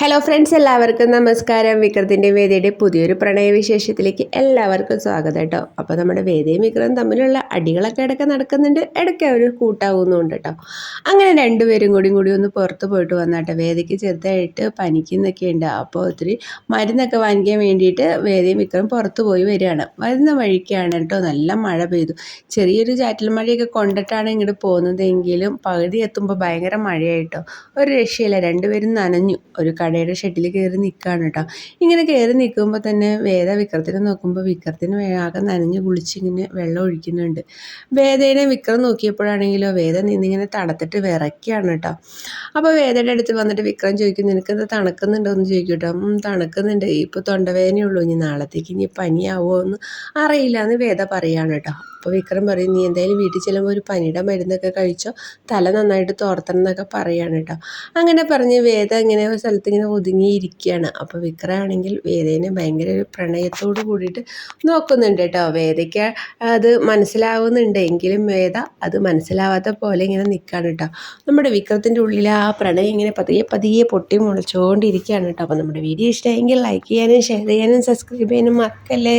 Hello friends എല്ലാവർക്കും നമസ്കാരം. വിക്രത്തിന്റെ വേദിയുടെ പുതിയൊരു പ്രണയവിശേഷത്തിലേക്ക് എല്ലാവർക്കും സ്വാഗതം കേട്ടോ. അപ്പോൾ നമ്മുടെ വേദിയും വിക്രം തമ്മിലുള്ള അടികളൊക്കെ ഇടയ്ക്ക് നടക്കുന്നുണ്ട്. ഇടയ്ക്ക് അവർ കൂട്ടാവുന്നുണ്ട് കേട്ടോ. അങ്ങനെ രണ്ടുപേരും കൂടിയും കൂടി ഒന്ന് പുറത്ത് പോയിട്ട് വന്നാട്ടെ വേദിക്ക് ചെറുതായിട്ട് പനിക്കുന്നൊക്കെ ഉണ്ട്. അപ്പോൾ ഒത്തിരി മരുന്നൊക്കെ വാങ്ങിക്കാൻ വേണ്ടിയിട്ട് വേദിയും വിക്രം പുറത്ത് പോയി വരികയാണ്. വരുന്ന വഴിക്കാണ് കേട്ടോ. നല്ല മഴ പെയ്തു. ചെറിയൊരു ചാറ്റൽ മഴയൊക്കെ കൊണ്ടിട്ടാണ് ഇങ്ങോട്ട് പോകുന്നതെങ്കിലും പകുതി എത്തുമ്പോൾ ഭയങ്കര മഴയായിട്ടോ ഒരു രക്ഷയില്ല. രണ്ടുപേരും നനഞ്ഞു. ഒരു കടയുടെ ഷെഡിൽ കയറി നിൽക്കുകയാണ് കേട്ടോ ഇങ്ങനെ കയറി നിൽക്കുമ്പോൾ തന്നെ വേദ വിക്രത്തിനെ നോക്കുമ്പോൾ വിക്രത്തിന് ആകെ നനഞ്ഞ് കുളിച്ച് ഇങ്ങനെ വെള്ളം ഒഴിക്കുന്നുണ്ട്. വേദേനെ വിക്രം നോക്കിയപ്പോഴാണെങ്കിലോ വേദ നിന്നിങ്ങനെ തണുത്തിട്ട് വിറയ്ക്കുകയാണ് കേട്ടോ അപ്പോൾ വേദയുടെ അടുത്ത് വന്നിട്ട് വിക്രം ചോദിക്കും നിനക്കത് തണുക്കുന്നുണ്ടോ? എന്ന് ചോദിക്കും കേട്ടോ "ഉം, തണുക്കുന്നുണ്ട്. ഇപ്പോൾ തൊണ്ടവേദനയുള്ളൂ ഇനി നാളത്തേക്ക് ഇനി പനിയാവോ? എന്ന് അറിയില്ല എന്ന് വേദ പറയുകയാണ് കേട്ടോ അപ്പോൾ വിക്രം പറയും നീ എന്തായാലും വീട്ടിൽ ചെല്ലുമ്പോൾ ഒരു പനിയുടെ മരുന്നൊക്കെ കഴിച്ചോ? തല നന്നായിട്ട് തോർത്തണം എന്നൊക്കെ പറയുകയാണ് കേട്ടോ. അങ്ങനെ പറഞ്ഞ് വേദ ഇങ്ങനെ ഒരു സ്ഥലത്ത് ഇങ്ങനെ ഒതുങ്ങിയിരിക്കുകയാണ്. അപ്പോൾ വിക്രം ആണെങ്കിൽ വേദേനെ ഭയങ്കര ഒരു പ്രണയത്തോട് കൂടിയിട്ട് നോക്കുന്നുണ്ട് കേട്ടോ. വേദയ്ക്ക് അത് മനസ്സിലാവുന്നുണ്ട്. എങ്കിലും വേദ അത് മനസ്സിലാവാത്ത പോലെ ഇങ്ങനെ നിൽക്കുകയാണ് കേട്ടോ. നമ്മുടെ വിക്രത്തിന്റെ ഉള്ളിൽ ആ പ്രണയം ഇങ്ങനെ പതിയെ പതിയെ പൊട്ടി മുളച്ചുകൊണ്ടിരിക്കുകയാണ് കേട്ടോ. അപ്പോൾ നമ്മുടെ വീഡിയോ ഇഷ്ടമായെങ്കിൽ ലൈക്ക് ചെയ്യാനും ഷെയർ ചെയ്യാനും സബ്സ്ക്രൈബ് ചെയ്യാനും മറക്കല്ലേ?